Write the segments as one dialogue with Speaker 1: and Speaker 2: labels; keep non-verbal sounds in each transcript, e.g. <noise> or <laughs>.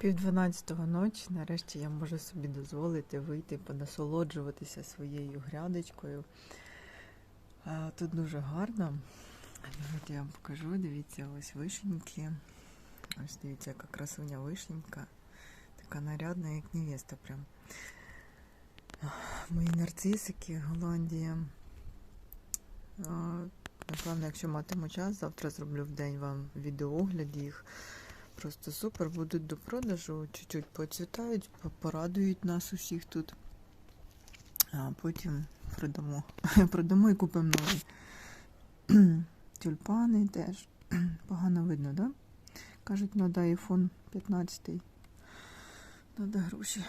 Speaker 1: Пів дванадцятого ночі, нарешті я можу собі дозволити вийти, понасолоджуватися своєю грядочкою. Тут дуже гарно. Давайте я вам покажу. Дивіться, ось вишеньки. Ось дивіться, яка красуня вишенька. Така нарядна, як невеста прям. Мої нарцисики, Голландія. Напевно, якщо матиму час, завтра зроблю в день вам відеоогляд їх. Просто супер, будуть до продажу, чуть-чуть поцвітають, порадують нас усіх тут. А потім продамо. <laughs> продамо і купимо нові. <clears throat> Тюльпани теж. <clears throat> Погано видно, да? Кажуть, треба iPhone 15. Надо гроші.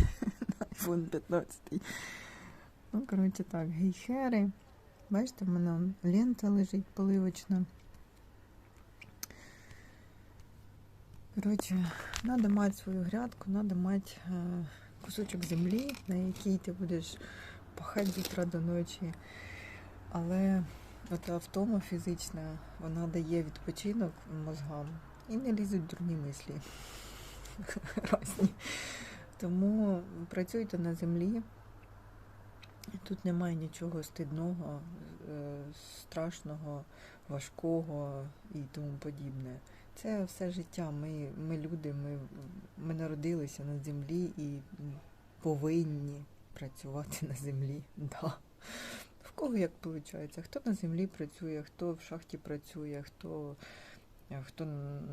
Speaker 1: <laughs> IPhone 15. Ну, коротше так, гейхери. Бачите, в мене лента лежить поливочна. Коротше, треба мати свою грядку, треба мати е, кусочок землі, на якій ти будеш пахати з утра до ночі. Але ота втома фізична, вона дає відпочинок мозгам і не лізуть дурні мислі. <laughs> Разні. Тому працюйте на землі. Тут немає нічого стидного, е, страшного, важкого і тому подібне. Це все життя. Ми, ми люди, ми, ми народилися на землі і повинні працювати на землі. <laughs> Да. В кого як виходить? Хто на землі працює, хто в шахті працює, хто, хто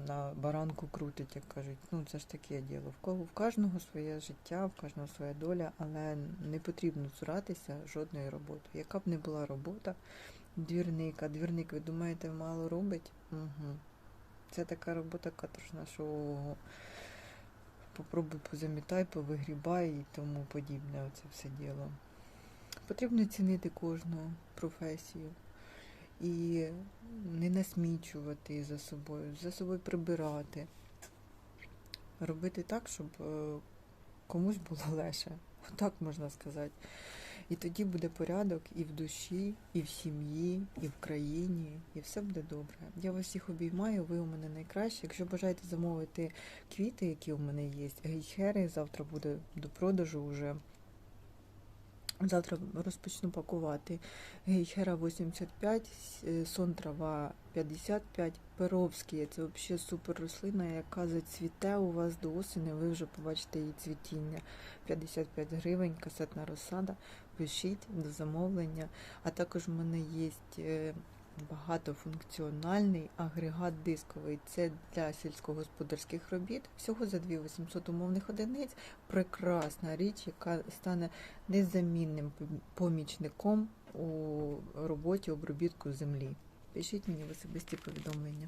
Speaker 1: на баранку крутить, як кажуть. Ну, це ж таке діло. В кого в кожного своє життя, в кожного своя доля, але не потрібно цуратися жодної роботи. Яка б не була робота, двірник, а двірник, ви думаєте, мало робить? Угу. Це така робота каторжна, що попробуй позамітай, повигрібай і тому подібне. Оце все діло. Потрібно цінити кожну професію і не насмічувати за собою, за собою прибирати. Робити так, щоб е, комусь було легше. Отак можна сказати. І тоді буде порядок і в душі, і в сім'ї, і в країні, і все буде добре. Я вас всіх обіймаю, ви у мене найкращі. Якщо бажаєте замовити квіти, які у мене є, гейхери, завтра буде до продажу вже. Завтра розпочну пакувати. Гейхера 85, е, сон трава 55, перовський. Це взагалі супер рослина, яка зацвіте у вас до осені, ви вже побачите її цвітіння. 55 гривень, касетна розсада. Пишіть до замовлення. А також в мене є е, багатофункціональний агрегат дисковий. Це для сільськогосподарських робіт. Всього за 2800 умовних одиниць. Прекрасна річ, яка стане незамінним помічником у роботі обробітку землі. Пишіть мені в особисті повідомлення.